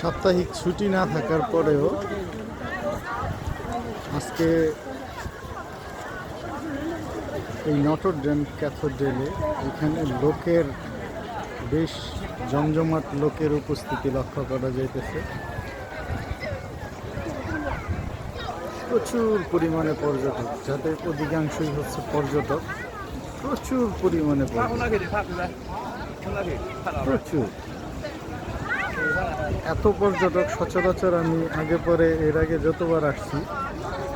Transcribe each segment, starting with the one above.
সাপ্তাহিক ছুটি না থাকার পরেও আজকে এই নটর ডেম ক্যাথোড্রেলে এখানে লোকের বেশ জমজমাট লোকের উপস্থিতি লক্ষ্য করা যাইতেছে। প্রচুর পরিমাণে পর্যটক, যাদের অধিকাংশই হচ্ছে পর্যটক, প্রচুর পরিমাণে প্রচুর। এত পর্যটক সচরাচর আমি আগে পরে এর আগে যতবার আসছি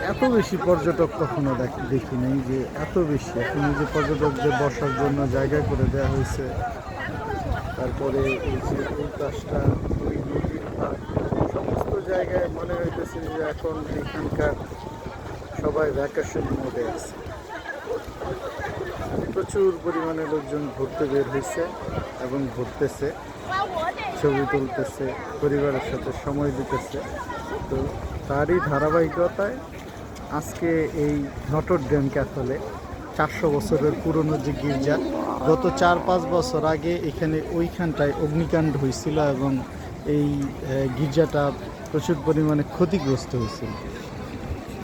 এত বেশি পর্যটক কখনো দেখ- নাই যে এত বেশি। এখন যে পর্যটকদের বসার জন্য জায়গা করে দেওয়া হয়েছে তারপরে এই যে ওই নদীর পাড়, সমস্ত জায়গায় মনে হইতেছে যে এখন এখানকার সবাই ভ্যাকেশন মোডে আছে। প্রচুর পরিমাণে লোকজন ঘুরতে বের হয়েছে এবং ঘুরতেছে। ছবি তুলতেছে, পরিবারের সাথে সময় দিতেছে। তো তারই ধারাবাহিকতায় আজকে এই নটর ডেম ক্যাথলে চারশো বছরের পুরনো যে গির্জা, গত চার পাঁচ বছর আগে এখানে ওইখানটায় অগ্নিকাণ্ড হয়েছিল এবং এই গির্জাটা প্রচুর পরিমাণে ক্ষতিগ্রস্ত হয়েছিল।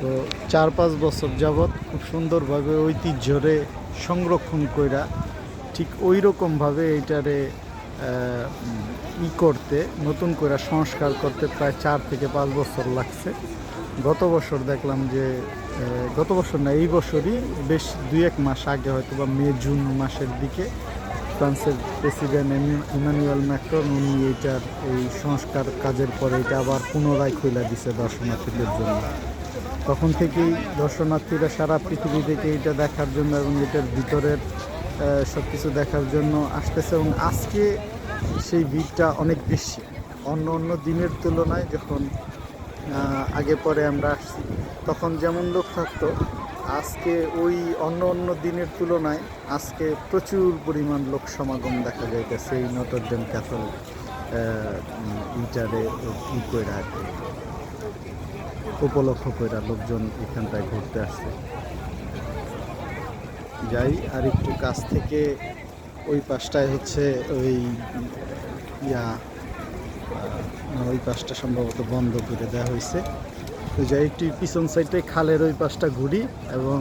তো চার পাঁচ বছর যাবৎ খুব সুন্দরভাবে ঐতিহ্যরে সংরক্ষণ কইরা ঠিক ওই রকমভাবে এইটারে ই করতে, নতুন করে সংস্কার করতে প্রায় চার থেকে পাঁচ বছর লাগছে। গত বছর দেখলাম যে গত বছর না, এই বছরই বেশ দুই এক মাস আগে হয়তো বা মে, জুন মাসের দিকে ফ্রান্সের প্রেসিডেন্ট ইমানুয়েল ম্যাক্রন, উনি এইটার এই সংস্কার কাজের পরে এটা আবার পুনরায় খুলে দিছে দর্শনার্থীদের জন্য। তখন থেকেই দর্শনার্থীরা সারা পৃথিবী থেকে এটা দেখার জন্য এবং এটার ভিতরের সব কিছু দেখার জন্য আসতেছে এবং আজকে সেই ভিড়টা অনেক বেশি। অন্য অন্য দিনের তুলনায় যখন আগে পরে আমরা আসছি, তখন যেমন লোক থাকতো, আজকে ওই অন্য অন্য দিনের তুলনায় আজকে প্রচুর পরিমাণ লোক সমাগম দেখা যাইতেছে এই নটর ডেম ক্যাথলিক ইন্টারে ই করে উপলক্ষ করে লোকজন এখানটায় ঘুরতে আসছে। যাই আর একটু কাছ থেকে ওই পাশটায় হচ্ছে ওই ইয়া ওই পাশটা সম্ভবত বন্ধ করে দেওয়া হয়েছে। তো যাই, একটু পিছন সাইডে খালের ওই পাশটা ঘুরি এবং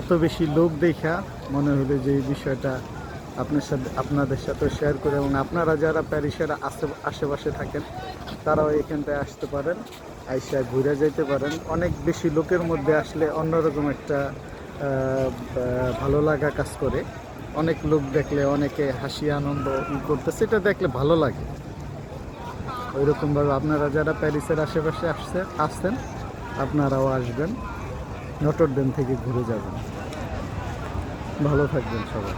এত বেশি লোক দেখা, মনে হলো যে এই বিষয়টা আপনার সাথে, আপনাদের সাথে শেয়ার করে এবং আপনারা যারা প্যারিসের আশে, আশেপাশে থাকেন, তারাও এখানটায় আসতে পারেন, আইসা ঘুরে যেতে পারেন। অনেক বেশি লোকের মধ্যে আসলে অন্যরকম একটা ভালো লাগা কাজ করে। অনেক লোক দেখলে অনেকে হাসি, আনন্দ ই করতে সেটা দেখলে ভালো লাগে। ওইরকমভাবে আপনারা যারা প্যারিসের আশেপাশে আসছে, আসছেন, আপনারাও আসবেন। নটর ডেম থেকে ঘুরে যাবেন। ভালো থাকবেন সবাই।